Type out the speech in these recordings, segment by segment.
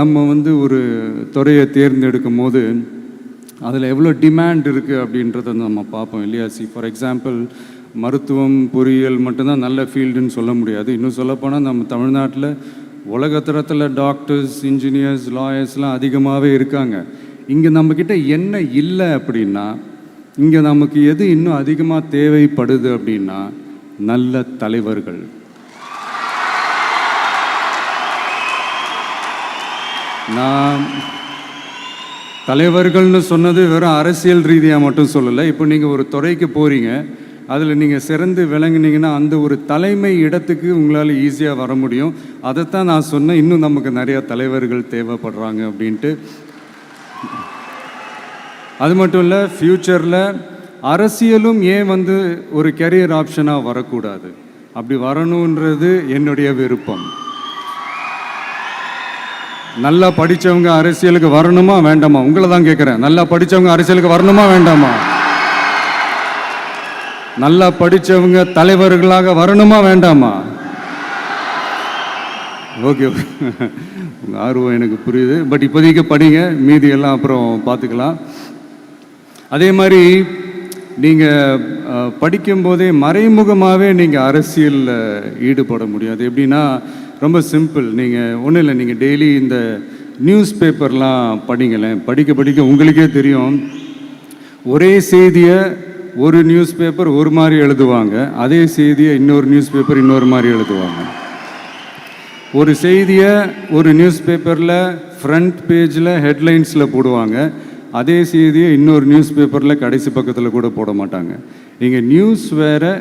நம்ம வந்து ஒரு துறையை தேர்ந்தெடுக்கும் போது அதில் எவ்வளோ டிமாண்ட் இருக்குது அப்படின்றத நம்ம பார்ப்போம் இல்லையா? சி ஃபார் எக்ஸாம்பிள் மருத்துவம் பொறியியல் மட்டும்தான் நல்ல ஃபீல்டுன்னு சொல்ல முடியாது. இன்னும் சொல்லப்போனால் நம்ம தமிழ்நாட்டில் உலகத்தரத்தில் டாக்டர்ஸ் இன்ஜினியர்ஸ் லாயர்ஸ்லாம் அதிகமாகவே இருக்காங்க. இங்கே நம்மக்கிட்ட என்ன இல்லை அப்படின்னா இங்கே நமக்கு எது இன்னும் அதிகமாக தேவைப்படுது அப்படின்னா நல்ல தலைவர்கள். நான் தலைவர்கள்னு சொன்னது வெறும் அரசியல் ரீதியாக மட்டும் சொல்லலை. இப்போ நீங்கள் ஒரு துறைக்கு போகிறீங்க அதில் நீங்கள் சிறந்து விளங்குனீங்கன்னா அந்த ஒரு தலைமை இடத்துக்கு உங்களால் ஈஸியாக வர முடியும். அதைத்தான் நான் சொன்னேன். இன்னும் நமக்கு நிறையா தலைவர்கள் தேவைப்படுறாங்க அப்படின்ட்டு. அது மட்டும் இல்லை ஃப்யூச்சரில் அரசியலும் ஏன் வந்து ஒரு கெரியர் ஆப்ஷனாக வரக்கூடாது? அப்படி வரணுன்றது என்னுடைய விருப்பம். நல்லா படித்தவங்க அரசியலுக்கு வரணுமா வேண்டாமா? உங்களை தான் கேட்குறேன் நல்லா படித்தவங்க அரசியலுக்கு வரணுமா வேண்டாமா? நல்லா படித்தவங்க தலைவர்களாக வரணுமா வேண்டாமா? ஓகே உங்கள் ஆர்வம் எனக்கு புரியுது. பட் இப்போதைக்கு படிங்க மீதி எல்லாம் அப்புறம் பார்த்துக்கலாம். அதே மாதிரி நீங்கள் படிக்கும்போதே மறைமுகமாகவே நீங்கள் அரசியலில் ஈடுபட முடியும் அது எப்படின்னா ரொம்ப சிம்பிள். நீங்கள் ஒன்றும் இல்லை நீங்கள் டெய்லி இந்த நியூஸ் பேப்பர்லாம் படிங்களேன். படிக்க படிக்க உங்களுக்கே தெரியும். ஒரே செய்தியை ஒரு நியூஸ் பேப்பர் ஒரு மாதிரி எழுதுவாங்க. அதே செய்தியை இன்னொரு நியூஸ் பேப்பர் இன்னொரு மாதிரி எழுதுவாங்க. ஒரு செய்தியை ஒரு நியூஸ் பேப்பரில் ஃப்ரண்ட் பேஜில் ஹெட்லைன்ஸில் போடுவாங்க. அதே செய்தியை இன்னொரு நியூஸ் பேப்பரில் கடைசி பக்கத்தில் கூட போட மாட்டாங்க. இங்கே நியூஸ் வேறு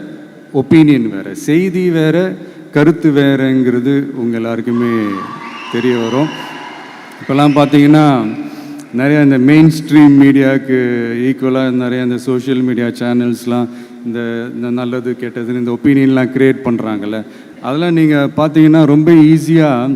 ஒப்பீனியன் வேறு செய்தி வேறு கருத்து வேறுங்கிறது உங்கள் எல்லாருக்குமே தெரிய வரும். இப்போல்லாம் பார்த்தீங்கன்னா நிறைய இந்த மெயின் ஸ்ட்ரீம் மீடியாவுக்கு ஈக்குவலாக நிறைய இந்த சோஷியல் மீடியா சேனல்ஸ்லாம் இந்த இந்த நல்லது கெட்டதுன்னு இந்த ஒப்பீனியன்லாம் க்ரியேட் பண்ணுறாங்கல்ல அதெல்லாம் நீங்கள் பார்த்தீங்கன்னா ரொம்ப ஈஸியாக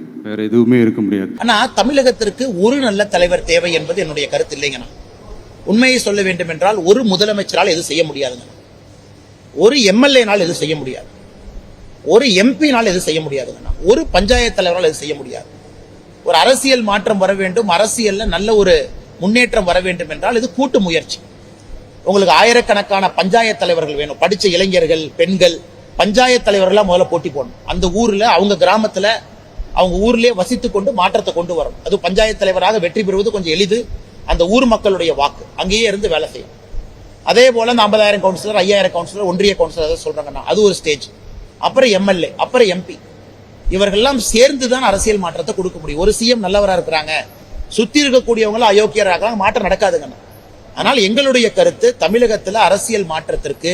வேற எதுவுமே இருக்க முடியாது. ஆனா தமிழகத்திற்கு ஒரு நல்ல தலைவர் தேவை என்பது என்னுடைய கருத்து இல்லைங்கண்ணா உண்மையை சொல்ல வேண்டும் என்றால் ஒரு முதலமைச்சரால் எது செய்ய முடியாதுங்க. ஒரு எம்எல்ஏனால் எது செய்ய முடியாது. ஒரு எம்பினால் எது செய்ய முடியாதுங்கண்ணா ஒரு பஞ்சாயத்து தலைவரால் எது செய்ய முடியாது. ஒரு அரசியல் மாற்றம் வர வேண்டும் அரசியல்ல நல்ல ஒரு முன்னேற்றம் வர வேண்டும் என்றால் இது கூட்டு முயற்சி. உங்களுக்கு ஆயிரக்கணக்கான பஞ்சாயத்து தலைவர்கள் வேணும். படிச்ச இளைஞர்கள் பெண்கள் பஞ்சாயத்து தலைவர்களா முதல்ல போட்டி போடணும். அந்த ஊர்ல அவங்க கிராமத்துல அவங்க ஊர்லயே வசித்து கொண்டு மாற்றத்தை கொண்டு வரணும் அது பஞ்சாயத்து தலைவராக வெற்றி பெறுவது கொஞ்சம் எளிது. அந்த ஊர் மக்களுடைய வாக்கு. அங்கேயே இருந்து வேலை செய்யும் அதே போல அந்த ஐம்பதாயிரம் கவுன்சிலர் ஐயாயிரம் கவுன்சிலர் ஒன்றிய கவுன்சிலர் சொல்றாங்கன்னா அது ஒரு ஸ்டேஜ் அப்புறம் எம்எல்ஏ அப்புறம் எம்பி இவர்கள்லாம் சேர்ந்து தான் அரசியல் மாற்றத்தை கொடுக்க முடியும். ஒரு சிஎம் நல்லவராக இருக்கிறாங்க. சுத்தி இருக்கக்கூடியவங்களும் அயோக்கியராக மாற்றம் நடக்காதுங்கண்ணா ஆனால் எங்களுடைய கருத்து தமிழகத்தில் அரசியல் மாற்றத்திற்கு